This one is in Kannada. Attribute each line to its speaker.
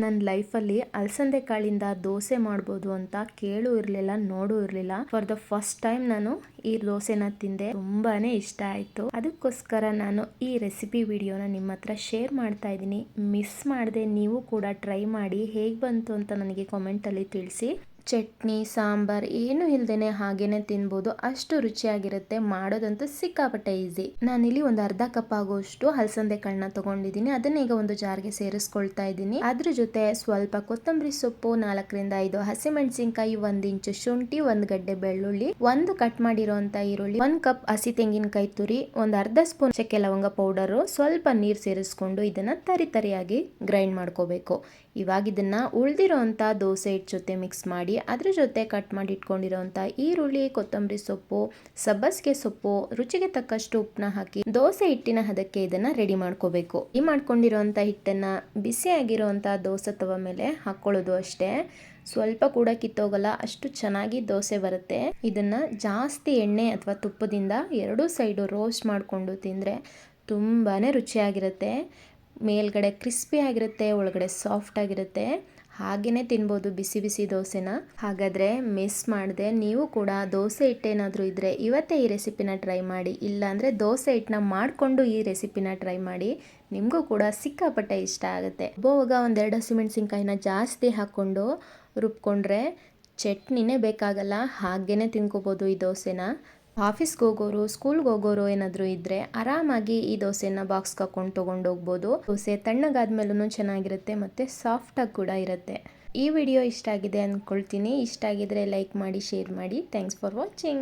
Speaker 1: ನನ್ನ ಲೈಫಲ್ಲಿ ಅಲಸಂದೆ ಕಾಳಿಂದ ದೋಸೆ ಮಾಡ್ಬೋದು ಅಂತ ಕೇಳು ಇರಲಿಲ್ಲ, ನೋಡು ಇರಲಿಲ್ಲ. ಫಾರ್ ದ ಫಸ್ಟ್ ಟೈಮ್ ನಾನು ಈ ದೋಸೆನ ತಿಂದೆ. ತುಂಬಾನೇ ಇಷ್ಟ ಆಯ್ತು. ಅದಕ್ಕೋಸ್ಕರ ನಾನು ಈ ರೆಸಿಪಿ ವಿಡಿಯೋನ ನಿಮ್ಮ ಹತ್ರ ಶೇರ್ ಮಾಡ್ತಾ ಇದ್ದೀನಿ. ಮಿಸ್ ಮಾಡದೆ, ನೀವು ಕೂಡ ಟ್ರೈ ಮಾಡಿ ಹೇಗೆ ಬಂತು ಅಂತ ನನಗೆ ಕಾಮೆಂಟಲ್ಲಿ ತಿಳಿಸಿ. ಚಟ್ನಿ, ಸಾಂಬಾರ್ ಏನು ಇಲ್ದೇನೆ ಹಾಗೇನೆ ತಿನ್ಬೋದು. ಅಷ್ಟು ರುಚಿಯಾಗಿರುತ್ತೆ, ಮಾಡೋದಂತೂ ಸಿಕ್ಕಾಪಟ್ಟೆ ಈಸಿ ನಾನಿಲ್ಲಿ ಒಂದು ಅರ್ಧ ಕಪ್ ಆಗುವಷ್ಟು ಕಣ್ಣ ತಗೊಂಡಿದ್ದೀನಿ. ಅದನ್ನ ಈಗ ಒಂದು ಜಾರ್ಗೆ ಸೇರಿಸ್ಕೊಳ್ತಾ ಇದ್ದೀನಿ. ಅದ್ರ ಜೊತೆ ಸ್ವಲ್ಪ ಕೊತ್ತಂಬರಿ ಸೊಪ್ಪು, ನಾಲ್ಕರಿಂದ ಐದು ಹಸಿಮೆಣಸಿನ್ಕಾಯಿ, ಒಂದ್ ಇಂಚು ಶುಂಠಿ, ಒಂದ್ ಗಡ್ಡೆ ಬೆಳ್ಳುಳ್ಳಿ, ಒಂದು ಕಟ್ ಮಾಡಿರೋಂತ ಈರುಳ್ಳಿ, ಒಂದ್ ಕಪ್ ಹಸಿ ತೆಂಗಿನಕಾಯಿ ತುರಿ, ಒಂದ್ ಅರ್ಧ ಸ್ಪೂನ್ ಚಕ್ಕೆ ಲವಂಗ ಪೌಡರ್ ಸ್ವಲ್ಪ ನೀರ್ ಸೇರಿಸ್ಕೊಂಡು ಇದನ್ನ ತರಿ ತರಿಯಾಗಿ ಗ್ರೈಂಡ್ ಮಾಡ್ಕೋಬೇಕು. ಇವಾಗ ಇದನ್ನ ಉಳ್ದಿರೋಂತ ದೋಸೆ ಹಿಟ್ ಜೊತೆ ಮಿಕ್ಸ್ ಮಾಡಿ ಅದ್ರ ಜೊತೆ ಕಟ್ ಮಾಡಿ ಇಟ್ಕೊಂಡಿರೋಂಥ ಈರುಳ್ಳಿ, ಕೊತ್ತಂಬರಿ ಸೊಪ್ಪು, ಸಬ್ಬಸಿಗೆ ಸೊಪ್ಪು, ರುಚಿಗೆ ತಕ್ಕಷ್ಟು ಉಪ್ಪನ್ನ ಹಾಕಿ ದೋಸೆ ಹಿಟ್ಟಿನ ಹದಕ್ಕೆ ಇದನ್ನ ರೆಡಿ ಮಾಡ್ಕೋಬೇಕು. ಈ ಮಾಡ್ಕೊಂಡಿರೋಂಥ ಹಿಟ್ಟನ್ನ ಬಿಸಿ ಆಗಿರೋಂಥ ದೋಸೆ ತವ ಮೇಲೆ ಹಾಕೊಳ್ಳೋದು ಅಷ್ಟೇ. ಸ್ವಲ್ಪ ಕೂಡ ಕಿತ್ತೋಗಲ್ಲ, ಅಷ್ಟು ಚೆನ್ನಾಗಿ ದೋಸೆ ಬರುತ್ತೆ. ಇದನ್ನ ಜಾಸ್ತಿ ಎಣ್ಣೆ ಅಥವಾ ತುಪ್ಪದಿಂದ ಎರಡೂ ಸೈಡು ರೋಸ್ಟ್ ಮಾಡಿಕೊಂಡು ತಿಂದರೆ ತುಂಬಾ ರುಚಿಯಾಗಿರುತ್ತೆ. ಮೇಲ್ಗಡೆ ಕ್ರಿಸ್ಪಿ ಆಗಿರುತ್ತೆ, ಒಳಗಡೆ ಸಾಫ್ಟ್ ಆಗಿರುತ್ತೆ. ಹಾಗೆಯೇ ತಿನ್ಬೋದು ಬಿಸಿ ಬಿಸಿ ದೋಸೆನ. ಹಾಗಾದರೆ ಮಿಸ್ ಮಾಡಿದೆ. ನೀವು ಕೂಡ ದೋಸೆ ಹಿಟ್ಟೇನಾದರೂ ಇದ್ದರೆ ಇವತ್ತೇ ಈ ರೆಸಿಪಿನ ಟ್ರೈ ಮಾಡಿ. ಇಲ್ಲಾಂದರೆ ದೋಸೆ ಹಿಟ್ಟನ್ನ ಮಾಡಿಕೊಂಡು ಈ ರೆಸಿಪಿನ ಟ್ರೈ ಮಾಡಿ. ನಿಮಗೂ ಕೂಡ ಸಿಕ್ಕಾಪಟ್ಟೆ ಇಷ್ಟ ಆಗುತ್ತೆ. ಬೋವಾಗ ಒಂದೆರಡು ಹಸಿಮೆಣಸಿನ್ಕಾಯಿನ ಜಾಸ್ತಿ ಹಾಕ್ಕೊಂಡು ರುಬ್ಕೊಂಡ್ರೆ ಚಟ್ನಿನೇ ಬೇಕಾಗಲ್ಲ. ಹಾಗೇ ತಿನ್ಕೋಬೋದು ಈ ದೋಸೆನ. ಆಫೀಸ್ಗೆ ಹೋಗೋರು, ಸ್ಕೂಲ್ಗೆ ಹೋಗೋರು ಏನಾದರೂ ಇದ್ದರೆ ಆರಾಮಾಗಿ ಈ ದೋಸೆನ ಬಾಕ್ಸ್ ಹಾಕೊಂಡು ತೊಗೊಂಡು ಹೋಗ್ಬೋದು. ದೋಸೆ ತಣ್ಣಗಾದ್ಮೇಲೂ ಚೆನ್ನಾಗಿರುತ್ತೆ ಮತ್ತು ಸಾಫ್ಟಾಗಿ ಕೂಡ ಇರುತ್ತೆ. ಈ ವಿಡಿಯೋ ಇಷ್ಟ ಆಗಿದೆ ಅಂದ್ಕೊಳ್ತೀನಿ ಇಷ್ಟ ಆಗಿದ್ರೆ ಲೈಕ್ ಮಾಡಿ ಶೇರ್ ಮಾಡಿ. Thanks for watching